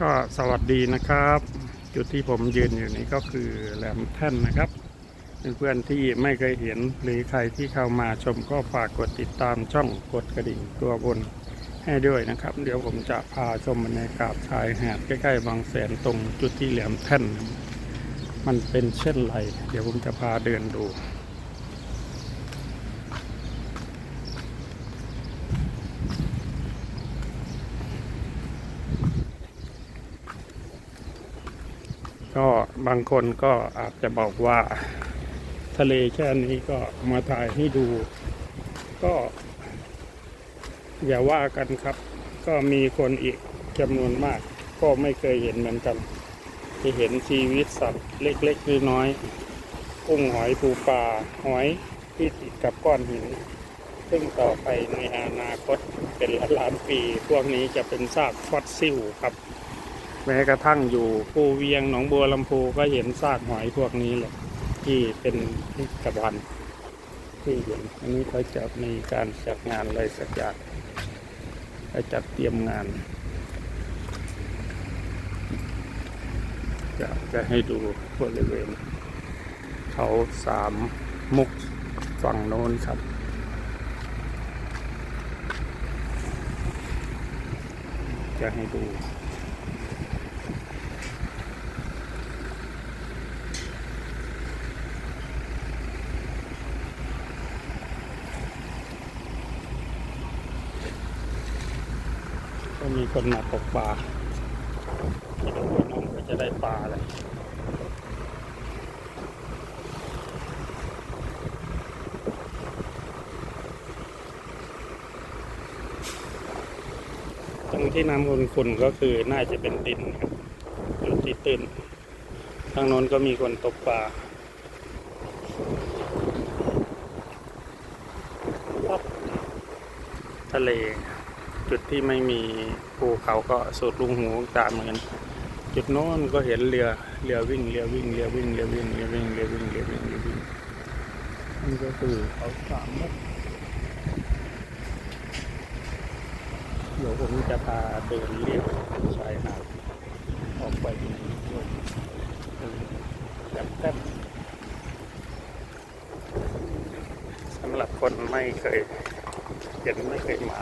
ก็สวัสดีนะครับ จุดที่ผมยืนอยู่นี้ก็คือแหลมแท่นนะครับเพื่อนๆที่ไม่เคยเห็นหรือใครที่เข้ามาชมก็ฝากกดติดตามช่องกดกระดิ่งตัวบนให้ด้วยนะครับ เดี๋ยวผมจะพาชมบรรยากาศชายหาดใกล้ๆบางแสนตรงจุดที่แหลมแท่น มันเป็นเช่นไร เดี๋ยวผมจะพาเดินดู ก็บางคนก็อาจจะบอกว่า ทะเลแค่นี้ก็มาถ่ายให้ดู ก็ อย่าว่ากันครับ ก็มีคนอีกจำนวนมาก ก็ไม่เคยเห็นเหมือนกันที่เห็นชีวิตสัตว์เล็กๆน้อยๆกุ้งหอยปูปลาหอยที่ติดกับก้อนหินซึ่งต่อไปในอนาคตเป็นล้านล้านๆปี พวกนี้จะเป็นซากฟอสซิลครับ ม้กระทั่งอยู่ภูเวียงหนองบัวลำพูก็เห็นซากหอยพวกนี้แหละที่เป็นพิพิธภัณฑ์ที่เห็นอันนี้เขาจะมีการจัดงานอะไรสักอย่างเขาจัดเตรียมงานจะจะให้ดูบริเวณเขาสามมุกฝั่งโน้นครับจะให้ดู คนมาตกปลาคิดว่าน้องก็จะได้ปลาอะไรตรงที่น้ำขุ่นๆก็คือน่าจะเป็นดินครับอยู่ที่ตื้นทางโน้นก็มีคนตกปลาทะเล จุดที่ไม่มีภูเขาก็สุดลุงหูตามเหมือนกันจุดโน้นก็เห็นเรือเรือวิ่งเรือวิ่งเรือวิ่งเรือวิ่งเรือวิ่งเรือวิ่งเรือวิ่งเรือวิ่งนี่ก็คือเขาสามมุกเดี๋ยวผมจะพาเดินเรียบชายหาดออกไปในลกแบบแป๊บสำหรับคนไม่เคยเห็นไม่เคยมา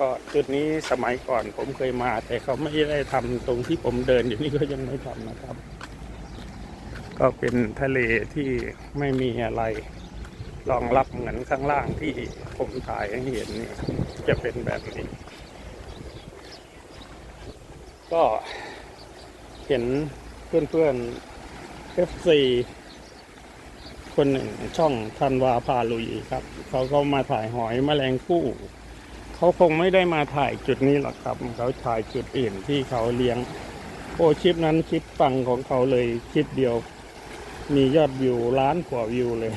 ก็จุดนี้สมัยก่อนผมเคยมา แต่เขาไม่ได้ทำตรงที่ผมเดินอยู่นี่ก็ยังไม่ทำนะครับ ก็เป็นทะเลที่ไม่มีอะไรรองรับเหมือนข้างล่างที่ผมถ่ายให้เห็นนี่จะเป็นแบบนี้ ก็เห็นเพื่อนๆ FC คนหนึ่งช่องทันวาพาลุยครับ เขาก็มาถ่ายหอยแมลงภู่ เขาคงไม่ได้มาถ่ายจุดนี้หรอกครับ เขาถ่ายจุดอื่นที่เขาเลี้ยง โอ้คลิปนั้นคลิปปังของเขาเลยคลิปเดียว มียอดวิวล้านกว่าวิวเลย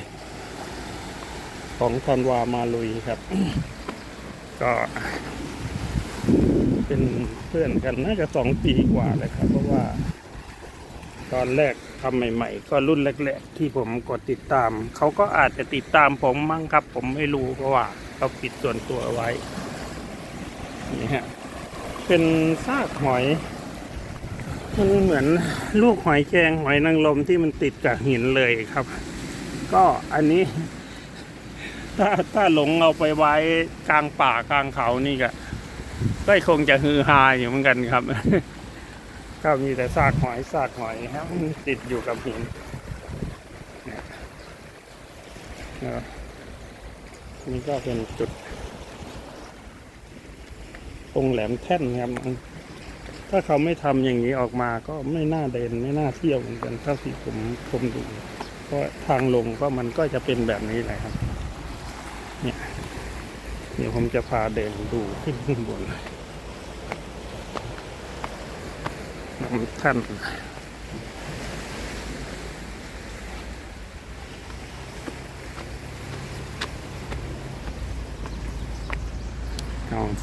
ของธันวามาลุยครับ ก็ เป็นเพื่อนกันน่าจะสองปีกว่าเลยครับ เพราะว่า ตอนแรกทำใหม่ ๆ ก็รุ่นแรกๆที่ผมกดติดตาม เขาก็อาจจะติดตามผมมั้งครับ ผมไม่รู้เพราะว่าเขาปิดส่วนตัวไว้ นี่ฮะเป็นซากหอย มันเหมือนลูกหอยแครงหอยนางรมที่มันติดกับหินเลยครับ ก็อันนี้ ถ้าถ้าหลงเอาไปไว้กลางป่ากลางเขานี่ก็ก็คงจะฮือฮาอยู่เหมือนกันครับก็มีแต่ซากหอยซากหอยครับติดอยู่กับหินนี่ก็เป็นจุด ตรงแหลมแท่นครับ ถ้าเขาไม่ทำอย่างนี้ออกมาก็ไม่น่าเดินไม่น่าเที่ยวเหมือนกันเท่าที่ผมผมดูเพราะทางลงก็มันก็จะเป็นแบบนี้แหละครับ เนี่ยเดี๋ยวผมจะพาเดินดูขึ้นข้างบนแหลมแท่น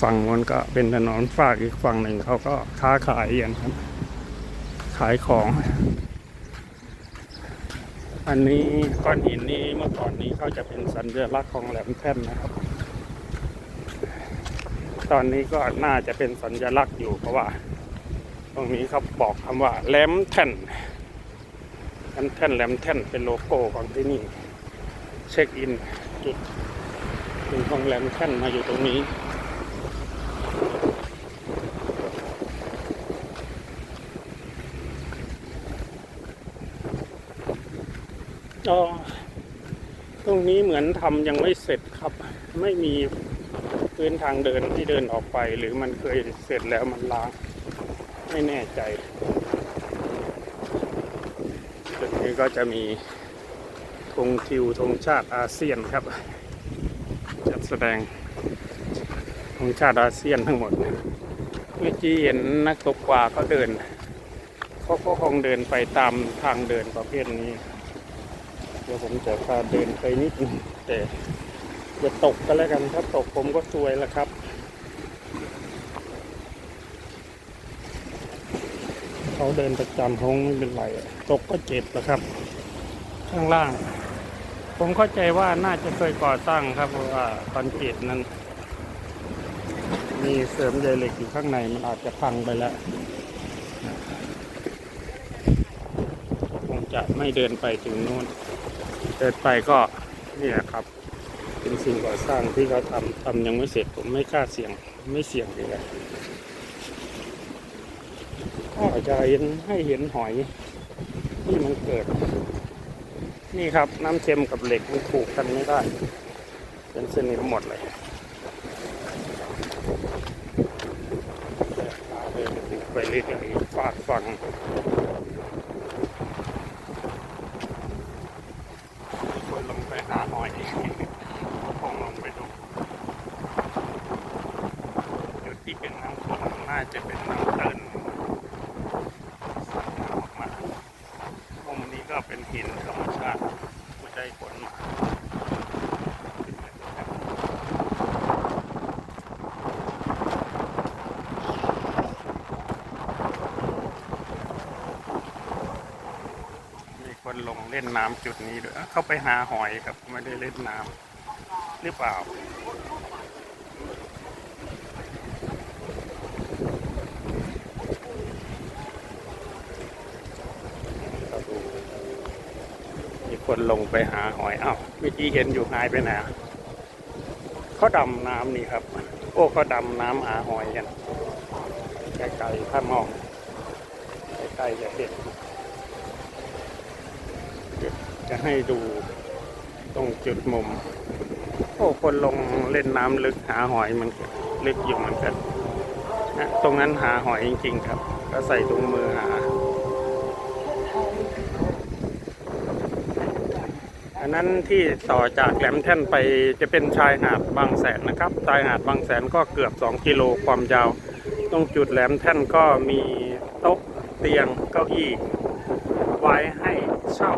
ฝั่งนู้นก็เป็นถนนฝากอีกฝั่งหนึ่งเขาก็ค้าขายอย่างครับขายของ อันนี้ก้อนหินนี้เมื่อก่อนนี้เขาจะเป็นสัญลักษณ์ของแหลมแท่นนะครับ ตอนนี้ก็น่าจะเป็นสัญลักษณ์อยู่เพราะว่า ตรงนี้เขาบอกคำว่าแหลมแท่นแหลมแท่นแหลมแท่นเป็นโลโก้ของที่นี่ เช็คอินจุดถึงของแหลมแท่นมาอยู่ตรงนี้ ก็ตรงนี้เหมือนทำยังไม่เสร็จครับ ไม่มีพื้นทางเดินที่เดินออกไป หรือมันเคยเสร็จแล้วมันล้าง ไม่แน่ใจจุดนี้ก็จะมีธงทิวธงชาติอาเซียนครับ จัดแสดงธงชาติอาเซียนทั้งหมดเมื่อกี้เห็นนักตกปลาเขาเดินเขาก็คงเดินไปตามทางเดินประเภทนี้ เดี๋ยวผมจะพาเดินไปนิดนึงแต่อย่าตกก็แล้วกันถ้าตกผมก็ซวยล้วครับเขาเดินประจำคงไม่เป็นไรตกก็เจ็บล้วครับ ข้างล่าง ผมเข้าใจว่าน่าจะเคยก่อสร้างครับเพราะว่าคอนกรีตนั้น มีเสริมใยเหล็กอยู่ข้างในมันอาจจะพังไปแล้วคงจะไม่เดินไปถึงโน้น เดินไปก็เนี่ยครับ เป็นสิ่งก่อสร้างที่เขาทำทำยังไม่เสร็จผมไม่กล้าเสี่ยงไม่เสี่ยงเลยก็จะเห็นให้เห็นหอยที่มันเกิด นี่ครับน้ำเค็มกับเหล็กมันถูกกันไม่ได้ เป็นสนิมหมดเลยไปเรื่อยๆฟาดฟัง คนลงไปหาหอยคงลงไปดูจุดที่เป็นน้ำฝนน่าจะเป็นน้ำเตินสัตว์น้ำออกมามุมนี้ก็เป็นหินธรรมชาติไม่ได้ฝนมามีคนลงเล่นน้ำจุดนี้ด้วย เข้าไปหาหอยครับ ไม่ได้เล่นน้ำหรือเปล่า คนลงไปหาหอยอ้าวเมื่อกี้เห็นอยู่หายไปไหนเขาดำน้ำนี่ครับ โอ้เขาดำน้ำหาหอยกันไกลๆถ้ามองไกลๆจะเห็นจะให้ดูตรงจุดมุม โอ้คนลงเล่นน้ำลึกหาหอยมันลึกอยู่เหมือนกันนะตรงนั้นหาหอยจริง ๆ ครับ ก็ใส่ถุงมือหา อันนั้นที่ต่อจากแหลมแท่นไปจะเป็นชายหาดบางแสนนะครับ ชายหาดบางแสนก็เกือบ 2 กิโลความยาว ตรงจุดแหลมแท่นก็มีโต๊ะเตียงเก้าอี้ไว้ให้เช่า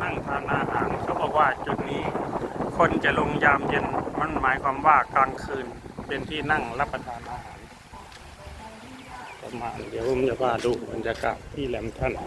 นั่งทานอาหารเขาบอกว่าจุดนี้คนจะลงยามเย็นมันหมายความว่ากลางคืนเป็นที่นั่งรับประทานอาหารประมาณเดี๋ยวผมจะพาดูบรรยากาศที่แหลมแท่น ก็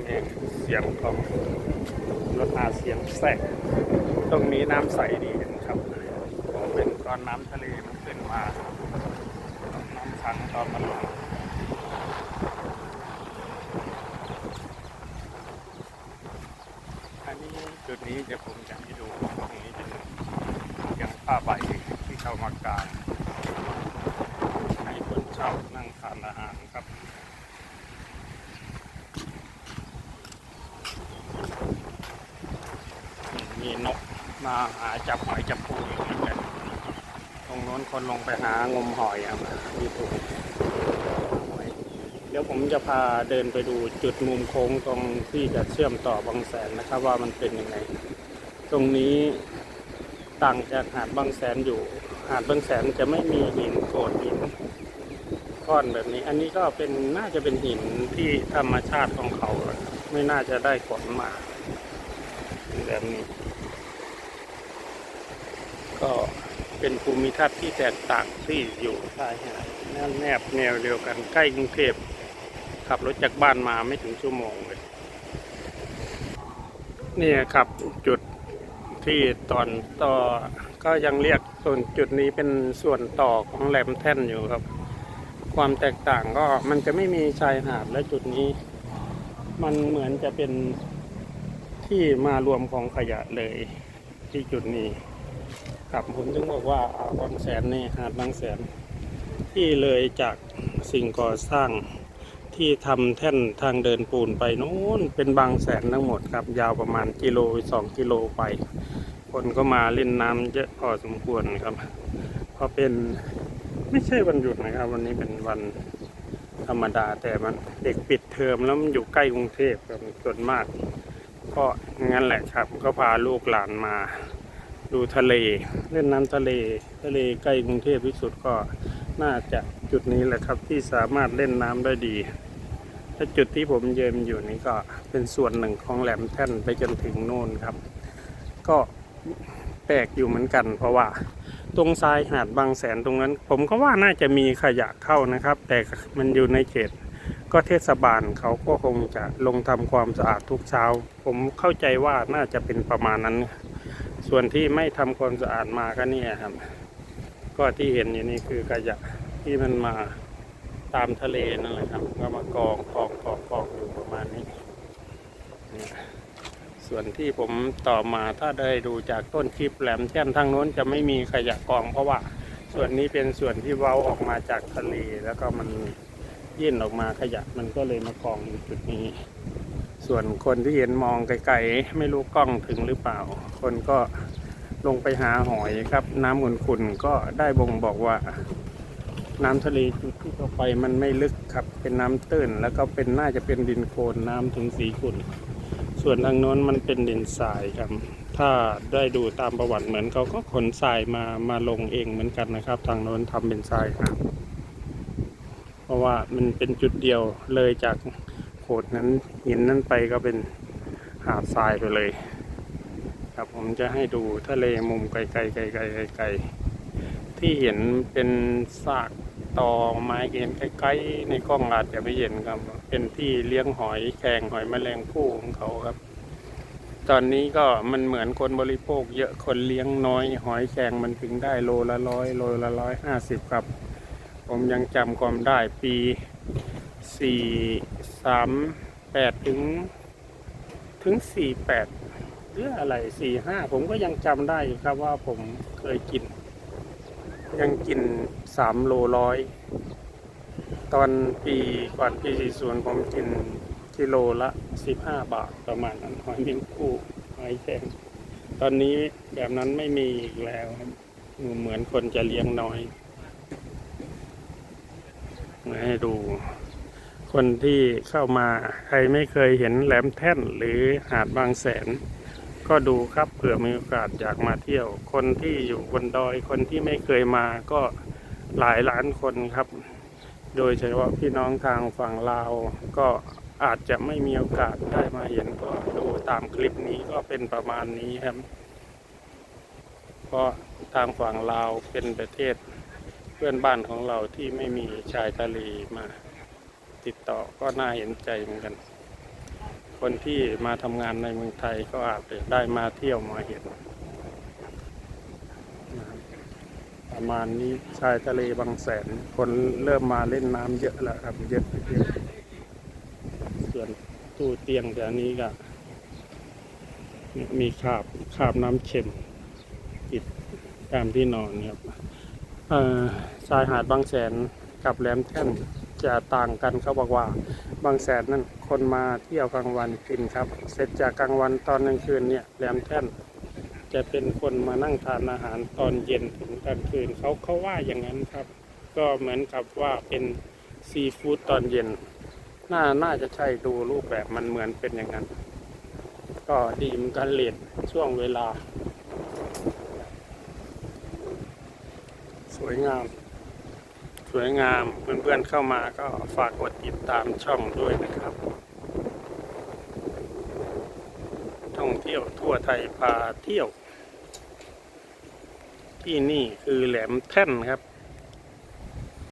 มีเสียงของรถอาเซียนแทรกตรงนี้น้ำใสดีนะครับเป็นตอนน้ำทะเลมันขึ้นมาน้ำขังตอนมันลงอันนี้จุดนี้จะผมจะให้ดูตรงนี้จะเป็นอย่างผ้าใบที่เข้ามากางให้คนเช่านั่งทานอาหารครับ มีนก มาหาจับหอยจับปูอีกเหมือนกันตรงโน้นคนลงไปหางมหอยครับมีปูเดี๋ยวผมจะพาเดินไปดูจุดมุมโค้งตรงที่จะเชื่อมต่อบางแสนนะครับ ว่ามันเป็นยังไง ตรงนี้ต่างจากหาดบางแสนอยู่ หาดบางแสนจะไม่มีหินโขดหินก้อนแบบนี้ อันนี้ก็เป็นน่าจะเป็นหินที่ธรรมชาติของเขา ไม่น่าจะได้ขนมาแบบนี้ ก็เป็นภูมิทัศน์ที่แตกต่างที่อยู่ชายหาดแนบแนบแนวเดียวกันใกล้กรุงเทพขับรถจากบ้านมาไม่ถึงชั่วโมงเลยนี่ครับจุดที่ตอนต่อก็ยังเรียกส่วนจุดนี้เป็นส่วนต่อของแหลมแท่นอยู่ครับ ความแตกต่างก็มันจะไม่มีชายหาดและจุดนี้ มันเหมือนจะเป็นที่มารวมของขยะเลยที่จุดนี้ ครับผมถึงบอกว่าบางแสนนี่หาดบางแสน ที่เลยจากสิ่งก่อสร้างที่ทำแท่นทางเดินปูนไปนู้นเป็นบางแสนทั้งหมดครับ ยาวประมาณกิโลสองกิโลไป คนก็มาเล่นน้ำเยอะพอสมควรครับเพราะเป็นไม่ใช่วันหยุดนะครับ วันนี้เป็นวันธรรมดาแต่มันเด็กปิดเทอมแล้วมันอยู่ใกล้กรุงเทพครับส่วนมาก ก็งั้นแหละครับ ก็พาลูกหลานมา ดูทะเลเล่นน้ำทะเล ทะเลใกล้กรุงเทพที่สุดก็น่าจะจุดนี้แหละครับที่สามารถเล่นน้ำได้ดีและจุดที่ผมเยิมอยู่นี่ก็เป็นส่วนหนึ่งของแหลมแท่นไปจนถึงโน่นครับ ก็แปลกอยู่เหมือนกัน เพราะว่าตรงทรายหาดบางแสนตรงนั้น ผมก็ว่าน่าจะมีขยะเข้านะครับ แต่มันอยู่ในเขตก็เทศบาลเขาก็คงจะลงทำความสะอาดทุกเช้า ผมเข้าใจว่าน่าจะเป็นประมาณนั้น ส่วนที่ไม่ทำความสะอาดมาก็เนี่ยครับ ก็ที่เห็นอยู่นี่คือขยะที่มันมาตามทะเลนั่นแหละครับ ก็มากองกองกองกองอยู่ประมาณนี้เนี่ยส่วนที่ผมต่อมาถ้าได้ดูจากต้นคลิปแหลมแท่นทางโน้นจะไม่มีขยะกอง เพราะว่าส่วนนี้เป็นส่วนที่เว้าออกมาจากทะเลแล้วก็มันยื่นออกมาขยะมันก็เลยมากองอยู่จุดนี้ ส่วนคนที่เห็นมองไกลๆไม่รู้กล้องถึงหรือเปล่า คนก็ลงไปหาหอยครับ น้ำขุ่นๆก็ได้บ่งบอกว่า น้ำทะเลจุดที่เขาไปมันไม่ลึกครับ เป็นน้ำตื้นแล้วก็เป็นน่าจะเป็นดินโคลนน้ำถึงสีขุ่น ส่วนทางโน้นมันเป็นดินทรายครับ ถ้าได้ดูตามประวัติเหมือนเขาก็ขนทรายมามาลงเองเหมือนกันนะครับ ทางโน้นทำเป็นทรายครับ เพราะว่ามันเป็นจุดเดียวเลยจาก โขดนั้นหินนั้นไปก็เป็นหาดทรายไปเลย ครับผมจะให้ดูทะเลมุมไกลๆไกลๆไกลๆที่เห็นเป็นซากตอไม้เห็นใกล้ๆในกล้องอาจจะไม่เห็นครับ เป็นที่เลี้ยงหอยแครงหอยแมลงภู่ของเขาครับ ตอนนี้ก็มันเหมือนคนบริโภค เยอะคนเลี้ยงน้อย หอยแครงมันถึงได้โลละร้อยโลละร้อยห้าสิบครับ ผมยังจำความได้ปี สี่สามแปดถึง ถึงสี่แปดหรืออะไรสี่ห้าผมก็ยังจำได้อยู่ครับว่าผมเคยกิน ยังกินสามโลร้อยตอนปีก่อนปีสี่ศูนย์ผมกินกิโลละสิบห้าบาทประมาณนั้นหอยเมียงคู่หอยแครงตอนนี้แบบนั้นไม่มีอีกแล้วเหมือนคนจะเลี้ยงน้อยมาให้ดู คนที่เข้ามาใครไม่เคยเห็นแหลมแท่นหรือหาดบางแสน ก็ดูครับเผื่อมีโอกาสอยากมาเที่ยว คนที่อยู่บนดอยคนที่ไม่เคยมาก็หลายล้านคนครับ โดยเฉพาะพี่น้องทางฝั่งลาว ก็อาจจะไม่มีโอกาสได้มาเห็นก็ดูตามคลิปนี้ก็เป็นประมาณนี้ครับ เพราะทางฝั่งลาวเป็นประเทศเพื่อนบ้านของเราที่ไม่มีชายทะเลมา ติดต่อก็น่าเห็นใจเหมือนกัน คนที่มาทำงานในเมืองไทยก็อาจจะได้มาเที่ยวมาเห็น ประมาณนี้ชายทะเลบางแสน คนเริ่มมาเล่นน้ำเยอะแล้วครับเยอะเยอะส่วนตู้เตียงแถวนี้ก็มีคาบคาบน้ำเค็มติดตามที่นอนครับชายหาดบางแสนกับแหลมแท่น จะต่างกันเขาบอกว่า บางแสนนั่นคนมาเที่ยวกลางวันกินครับ เสร็จจากกลางวันตอนกลางคืนเนี่ยแหลมแท่นจะเป็นคนมานั่งทานอาหารตอนเย็นถึงกลางคืนเขาเขาว่าอย่างนั้นครับ ก็เหมือนกับว่าเป็นซีฟู้ดตอนเย็น น่าน่าจะใช่ดูรูปแบบมันเหมือนเป็นอย่างนั้น ก็ดีเหมือนกันเลทช่วงเวลา สวยงาม สวยงามเพื่อนๆเข้ามาก็ฝากกดติดตามช่องด้วยนะครับ ท่องเที่ยวทั่วไทยพาเที่ยว ที่นี่คือแหลมแท่นครับ